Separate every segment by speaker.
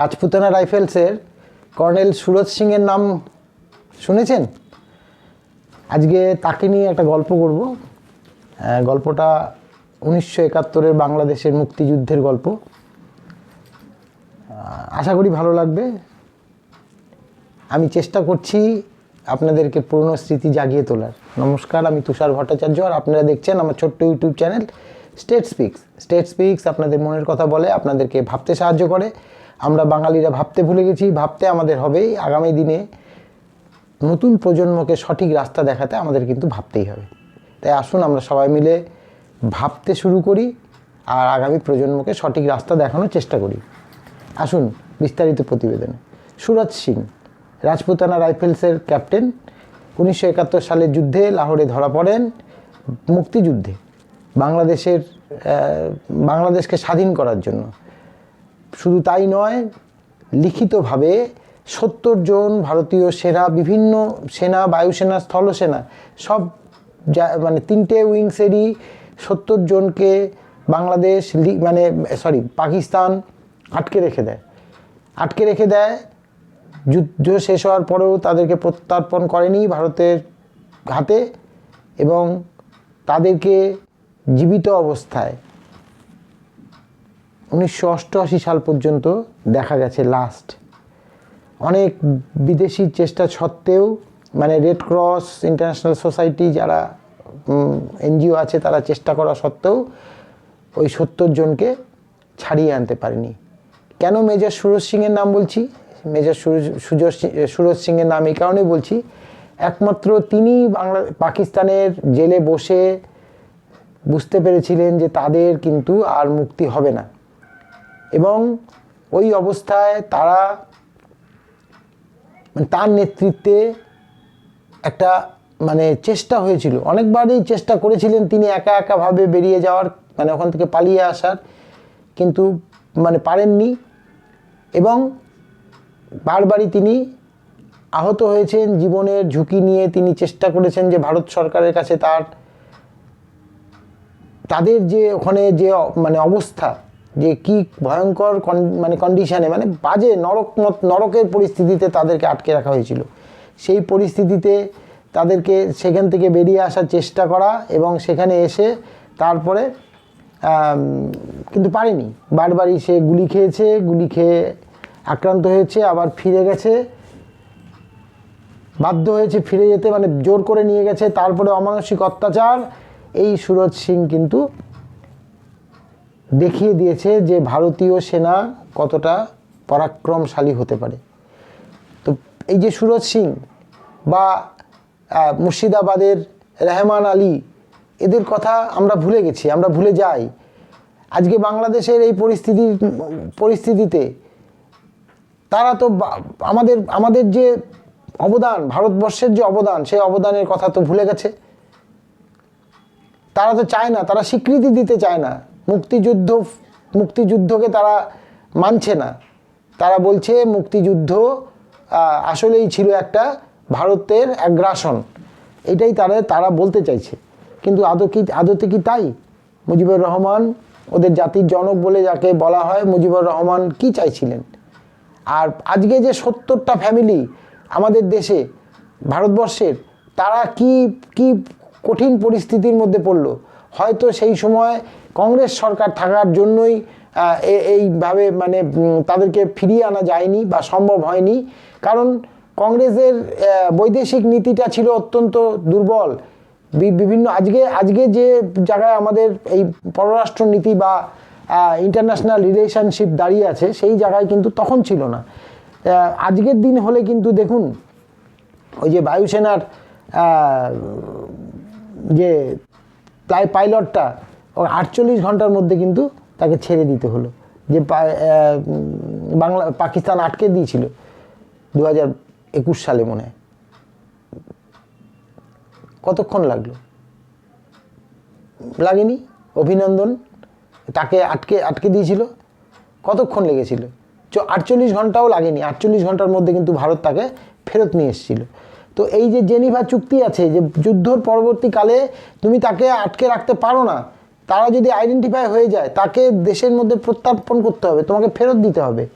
Speaker 1: Rajputana রাইফেলসের colonel Suraj সিংয়ের নাম শুনেছেন? আজকে তাকে নিয়ে একটা গল্প করব। গল্পটা উনিশশো একাত্তরের বাংলাদেশের মুক্তিযুদ্ধের গল্প। আশা করি ভালো লাগবে। আমি চেষ্টা করছি আপনাদেরকে পুরনো স্মৃতি জাগিয়ে তোলার। নমস্কার, আমি তুষার ভট্টাচার্য আর আপনারা দেখছেন আমার ছোট্ট YouTube channel state speaks state speaks আপনাদের মনের কথা বলে, আপনাদেরকে ভাবতে সাহায্য করে। আমরা বাঙালিরা ভাবতে ভুলে গেছি, ভাবতে আমাদের হবেই। আগামী দিনে নতুন প্রজন্মকে সঠিক রাস্তা দেখাতে আমাদের কিন্তু ভাবতেই হবে। তাই আসুন আমরা সবাই মিলে ভাবতে শুরু করি আর আগামী প্রজন্মকে সঠিক রাস্তা দেখানোর চেষ্টা করি। আসুন বিস্তারিত প্রতিবেদনে। সুরজ সিং, রাজপুতানা রাইফেলসের ক্যাপ্টেন, উনিশশো একাত্তর সালের যুদ্ধে লাহোরে ধরা পড়েন, মুক্তিযুদ্ধে। বাংলাদেশের বাংলাদেশকে স্বাধীন করার জন্য। শুধু তাই নয়, লিখিতভাবে সত্তর জন ভারতীয় সেনা, বিভিন্ন সেনা, বায়ুসেনা, স্থলসেনা, সব যা- মানে তিনটে উইংসেরই সত্তর জনকে বাংলাদেশ মানে সরি পাকিস্তান আটকে রেখে দেয়। আটকে রেখে দেয় যুদ্ধ শেষ হওয়ার পরেও তাদেরকে প্রত্যর্পণ করেনি ভারতের হাতে এবং তাদেরকে জীবিত অবস্থায় উনিশশো অষ্টআশি সাল পর্যন্ত দেখা গেছে লাস্ট অনেক বিদেশি চেষ্টা সত্ত্বেও মানে রেড ক্রস ইন্টারন্যাশনাল সোসাইটি যারা এনজিও আছে, তারা চেষ্টা করা সত্ত্বেও ওই সত্তর জনকে ছাড়িয়ে আনতে পারেনি। কেন মেজর সুরজ সিংয়ের নাম বলছি? মেজর সুরজ সুজর সুরজ সিংয়ের নাম এই কারণেই বলছি, একমাত্র তিনি বাংলা, পাকিস্তানের জেলে বসে বুঝতে পেরেছিলেন যে তাদের কিন্তু আর মুক্তি হবে না। এবং ওই অবস্থায় তারা মানে তার নেতৃত্বে একটা মানে চেষ্টা হয়েছিল। অনেকবারই চেষ্টা করেছিলেন তিনি একা একাভাবে বেরিয়ে যাওয়ার মানে ওখান থেকে পালিয়ে আসার, কিন্তু মানে পারেননি এবং বারবারই তিনি আহত হয়েছেন। জীবনের ঝুঁকি নিয়ে তিনি চেষ্টা করেছেন যে ভারত সরকারের কাছে তার, তাদের যে ওখানে যে মানে অবস্থা যে কি ভয়ঙ্কর মানে কন্ডিশনে মানে বাজে, নরক নরকের পরিস্থিতিতে তাদেরকে আটকে রাখা হয়েছিল। সেই পরিস্থিতিতে তাদেরকে সেখান থেকে বেরিয়ে আসার চেষ্টা করা এবং সেখানে এসে তারপরে কিন্তু পারেনি। বারবারই সে গুলি খেয়েছে, গুলি খেয়ে আক্রান্ত হয়েছে, আবার ফিরে গেছে। বাধ্য হয়েছে ফিরে যেতে মানে জোর করে নিয়ে গেছে, তারপরে অমানসিক অত্যাচার। এই সুরজ সিং কিন্তু দেখিয়ে দিয়েছে যে ভারতীয় সেনা কতটা পরাক্রমশালী হতে পারে। তো এই যে সুরজ সিং বা মুর্শিদাবাদের রেহমান আলী, এদের কথা আমরা ভুলে গেছি, আমরা ভুলে যাই। আজকে বাংলাদেশের এই পরিস্থিতির পরিস্থিতিতে তারা তো আমাদের আমাদের যে অবদান, ভারতবর্ষের যে অবদান, সেই অবদানের কথা তো ভুলে গেছে। তারা তো চায় না, তারা স্বীকৃতি দিতে চায় না। মুক্তিযুদ্ধ, মুক্তিযুদ্ধকে তারা মানছে না। তারা বলছে মুক্তিযুদ্ধ আসলেই ছিল একটা ভারতের অ্যাগ্রাসন এটাই তারা তারা বলতে চাইছে। কিন্তু আদৌ কি আদতে কি তাই? মুজিবুর রহমান ওদের জাতির জনক বলে যাকে বলা হয়, মুজিবুর রহমান কি চাইছিলেন? আর আজকে যে সত্তরটা ফ্যামিলি আমাদের দেশে, ভারতবর্ষের, তারা কি কি কঠিন পরিস্থিতির মধ্যে পড়ল? হয়তো সেই সময় কংগ্রেস সরকার থাকার জন্যই এইভাবে মানে তাদেরকে ফিরিয়ে আনা যায়নি বা সম্ভব হয়নি। কারণ কংগ্রেসের বৈদেশিক নীতিটা ছিল অত্যন্ত দুর্বল। বিভিন্ন, আজকে আজকে যে জায়গায় আমাদের এই পররাষ্ট্র নীতি বা ইন্টারন্যাশনাল রিলেশনশিপ দাঁড়িয়ে আছে, সেই জায়গায় কিন্তু তখন ছিল না। আজকের দিন হলে কিন্তু দেখুন, ওই যে বায়ুসেনার যে পাইলটটা আটচল্লিশ ঘণ্টার মধ্যে কিন্তু তাকে ছেড়ে দিতে হলো। যে বাংলা, পাকিস্তান আটকে দিয়েছিল দু হাজার একুশ সালে মনে হয়। কতক্ষণ লাগল? লাগেনি? অভিনন্দন? তাকে আটকে আটকে দিয়েছিল? কতক্ষণ লেগেছিল? চ আটচল্লিশ ঘন্টাও লাগেনি। আটচল্লিশ ঘণ্টার মধ্যে কিন্তু ভারত তাকে ফেরত নিয়ে এসেছিল। তো এই যে জেনিভা চুক্তি আছে, যে যুদ্ধর পরবর্তীকালে তুমি তাকে আটকে রাখতে পারো না তারা যদি আইডেন্টিফাই হয়ে যায়, তাকে দেশের মধ্যে প্রত্যার্পণ করতে হবে, তোমাকে ফেরত দিতে হবে।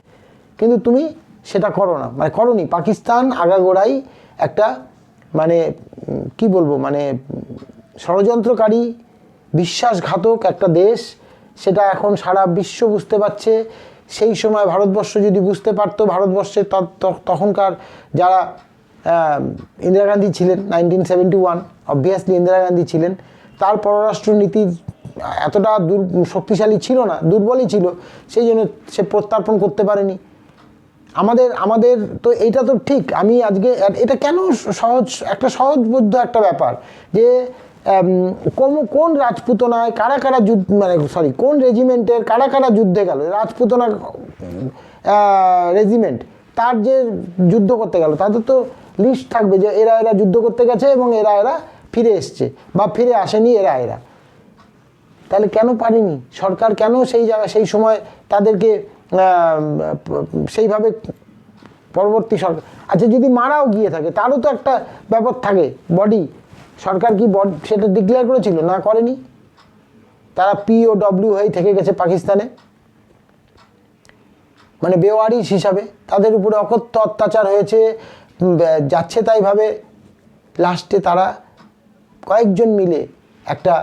Speaker 1: কিন্তু তুমি সেটা করো না। মানে করনি, পাকিস্তান আগাগোড়াই একটা মানে কি বলব মানে ষড়যন্ত্রকারী, বিশ্বাসঘাতক একটা দেশ। সেটা এখন সারা বিশ্ব বুঝতে পারছে। সেই সময় ভারতবর্ষ যদি বুঝতে পারতো ত- তখনকার যারা ইন্দিরা গান্ধী ছিলেন nineteen seventy one obviously Indira Gandhi ছিলেন। তার পররাষ্ট্রনীতি এতটা দুর, শক্তিশালী ছিল না, দুর্বলই ছিল, সেই জন্য সে প্রত্যার্পণ করতে পারেনি। আমাদের আমাদের তো এটা তো ঠিক, আমি আজকে, এটা কেন সহজ, একটা সহজবোধ্য একটা ব্যাপার যে কোন কোন রাজপুতনায় কারা কারা যুদ্ধ মানে সরি কোন রেজিমেন্টের কারা কারা যুদ্ধে গেল? রাজপুতনা রেজিমেন্ট তার যে যুদ্ধ করতে গেল, তাদের তো লিস্ট থাকবে যে এরা এরা যুদ্ধ করতে গেছে এবং এরা এরা ফিরে এসছে, বা ফিরে আসেনি এরা এরা। তাহলে কেন পারেনি? সরকার কেন সেই জায়গায় সেই সময় তাদেরকে সেইভাবে পরবর্তী সরকার আচ্ছা যদি মারাও গিয়ে থাকে, তারও তো একটা ব্যাপার থাকে বডি সরকার কি বড সেটা ডিক্লেয়ার করেছিল? না করেনি? তারা পি ও ডব্লিউ হয়ে থেকে গেছে পাকিস্তানে। মানে বেওয়ারিশ হিসাবে। তাদের উপরে অকথ্য অত্যাচার হয়েছে যাচ্ছে তাইভাবে। লাস্টে তারা কয়েকজন মিলে একটা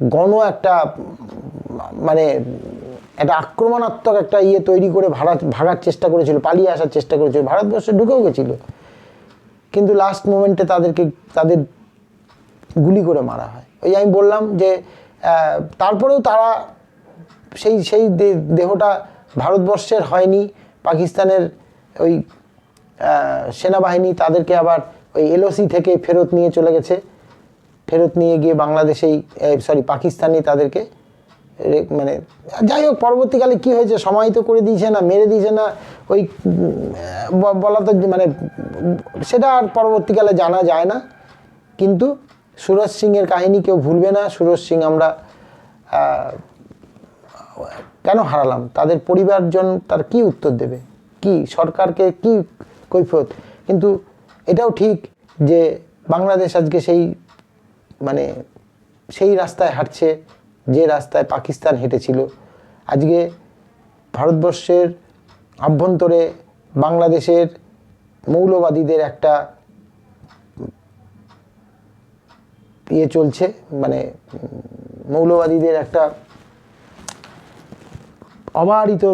Speaker 1: গণ একটা মানে একটা আক্রমণাত্মক একটা ইয়ে তৈরি করে ভাড়া ভাগার চেষ্টা করেছিল, পালিয়ে আসার চেষ্টা করেছিল। ভারতবর্ষে ঢুকেও গেছিল। কিন্তু লাস্ট মোমেন্টে তাদেরকে, তাদের গুলি করে মারা হয়। ওই আমি বললাম যে তারপরেও তারা সেই সেই দেহটা ভারতবর্ষের হয়নি। পাকিস্তানের ওই সেনাবাহিনী তাদেরকে আবার ওই এলওসি থেকে ফেরত নিয়ে চলে গেছে। ফেরত নিয়ে গিয়ে বাংলাদেশেই সরি পাকিস্তানি তাদেরকে মানে যাই হোক, পরবর্তীকালে কি হয়েছে সমাহিত করে দিয়েছে না, মেরে দিয়েছে না, ওই বলা তো মানে সেটা আর পরবর্তীকালে জানা যায় না। কিন্তু সুরজ সিংয়ের কাহিনী কেউ ভুলবে না, সুরজ সিং আমরা কেন হারালাম? তাদের পরিবারজন তার কি উত্তর দেবে? কি সরকারকে কি কৈফত কিন্তু এটাও ঠিক যে বাংলাদেশ আজকে সেই মানে সেই রাস্তায় হাঁটছে, যে রাস্তায় পাকিস্তান হেঁটেছিল। আজকে ভারতবর্ষের আভ্যন্তরে বাংলাদেশের মৌলবাদীদের একটা ইয়ে চলছে মানে মৌলবাদীদের একটা অবারিত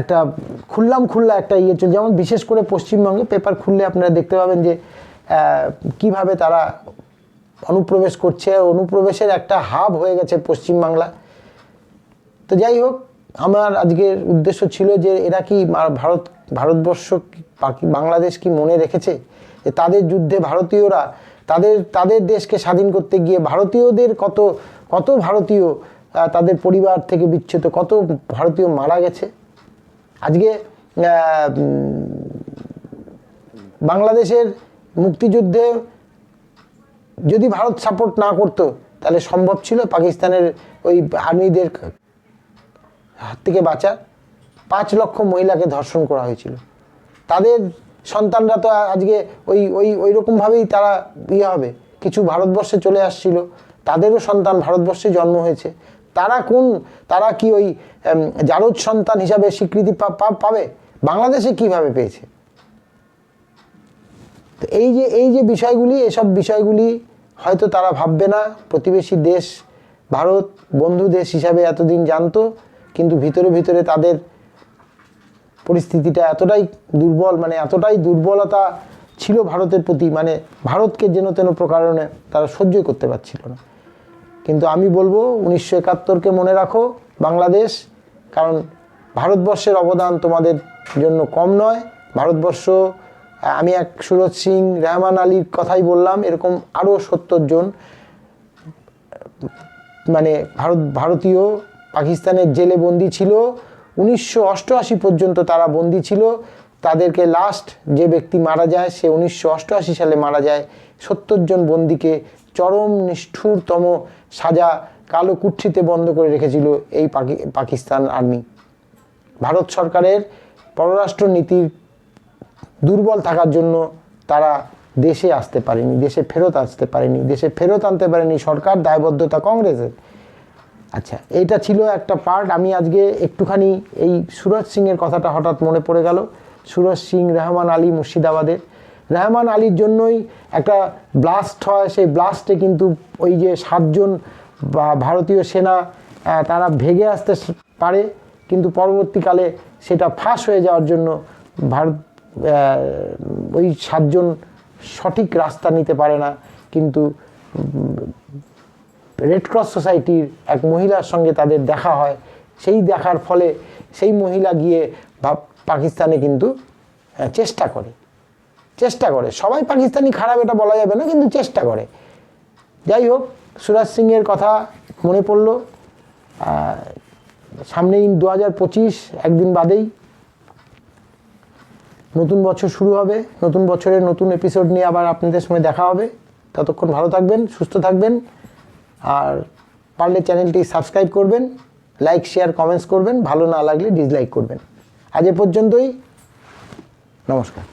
Speaker 1: একটা খুললাম খুল্লা একটা ইয়ে চলছে। যেমন বিশেষ করে পশ্চিমবঙ্গে পেপার খুললে আপনারা দেখতে পাবেন যে কীভাবে তারা অনুপ্রবেশ করছে, অনুপ্রবেশের একটা হাব হয়ে গেছে পশ্চিমবাংলা তো যাই হোক, আমার আজকের উদ্দেশ্য ছিল যে এরা কি ভারত, ভারতবর্ষ বাংলাদেশ কি মনে রেখেছে? যে তাদের যুদ্ধে ভারতীয়রা, তাদের তাদের দেশকে স্বাধীন করতে গিয়ে ভারতীয়দের কত কত ভারতীয় তাদের পরিবার থেকে বিচ্ছেদ, কত ভারতীয় মারা গেছে? আজকে বাংলাদেশের মুক্তিযুদ্ধে যদি ভারত সাপোর্ট না করতো, তাহলে সম্ভব ছিল পাকিস্তানের ওই আর্মিদের হাত থেকে বাঁচা পাঁচ লক্ষ মহিলাকে ধর্ষণ করা হয়েছিল। তাদের সন্তানরা তো আজকে ওই ওই ওই রকমভাবেই তারা ইয়ে হবে। কিছু ভারতবর্ষে চলে আসছিল, তাদেরও সন্তান ভারতবর্ষে জন্ম হয়েছে। তারা কোন, তারা কি ওই জারজ সন্তান হিসাবে স্বীকৃতি পাবে? বাংলাদেশে কীভাবে পেয়েছে? তো এই যে এই যে বিষয়গুলি, এসব বিষয়গুলি হয়তো তারা ভাববে না। প্রতিবেশী দেশ, ভারত, বন্ধু দেশ হিসাবে এতদিন জানতো, কিন্তু ভিতরে ভিতরে তাদের পরিস্থিতিটা এতটাই দুর্বল মানে এতটাই দুর্বলতা ছিল ভারতের প্রতি মানে ভারতকে যেন তেন প্রকারণে তারা সহ্যই করতে পারছিল না। কিন্তু আমি বলব, উনিশশো একাত্তরকে মনে রাখো, বাংলাদেশ, কারণ ভারতবর্ষের অবদান তোমাদের জন্য কম নয়। ভারতবর্ষ আমি এক সুরজ সিং রেহমান আলীর কথাই বললাম, এরকম আরও সত্তর জন মানে ভারত, ভারতীয় পাকিস্তানের জেলে বন্দি ছিল। উনিশশো অষ্টআশি পর্যন্ত তারা বন্দি ছিল। তাদেরকে লাস্ট যে ব্যক্তি মারা যায়, সে উনিশশো অষ্টআশি সালে মারা যায়। সত্তর জন বন্দিকে চরম নিষ্ঠুরতম সাজা কালো কুচ্ছিতে বন্ধ করে রেখেছিল এই পাকি, পাকিস্তান আর্মি। ভারত সরকারের পররাষ্ট্র নীতির দুর্বল থাকার জন্য তারা দেশে আসতে পারেনি, দেশে ফেরত আসতে পারেনি, দেশে ফেরত আনতে পারেনি সরকার, দায়বদ্ধতা কংগ্রেসের। আচ্ছা এইটা ছিল একটা পার্ট আমি আজকে একটুখানি এই সুরজ সিংয়ের কথাটা হঠাৎ মনে পড়ে গেল। সুরজ সিং, রহমান আলী মুর্শিদাবাদের। রহমান আলীর জন্যই একটা ব্লাস্ট হয়। সেই ব্লাস্টে কিন্তু ওই যে সাতজন ভারতীয় সেনা তারা ভেগে আসতে পারে। কিন্তু পরবর্তীকালে সেটা ফাঁস হয়ে যাওয়ার জন্য ভারত ওই সাতজন সঠিক রাস্তা নিতে পারে না, কিন্তু রেড ক্রস সোসাইটির এক মহিলার সঙ্গে তাদের দেখা হয়। সেই দেখার ফলে সেই মহিলা গিয়ে পাকিস্তানে কিন্তু চেষ্টা করে। চেষ্টা করে। সবাই পাকিস্তানি খারাপ এটা বলা যাবে না, কিন্তু চেষ্টা করে। যাই হোক, সুরাজ সিংয়ের কথা মনে পড়ল। সামনেই দু হাজার পঁচিশ, একদিন বাদেই। নতুন বছর শুরু হবে, নতুন বছরের নতুন এপিসোড নিয়ে আবার আপনাদের সঙ্গে দেখা হবে। ততক্ষণ ভালো থাকবেন, সুস্থ থাকবেন, আর পারলে চ্যানেলটি সাবস্ক্রাইব করবেন লাইক শেয়ার কমেন্টস করবেন, ভালো না লাগলে ডিসলাইক করবেন। আজ এ পর্যন্তই, নমস্কার।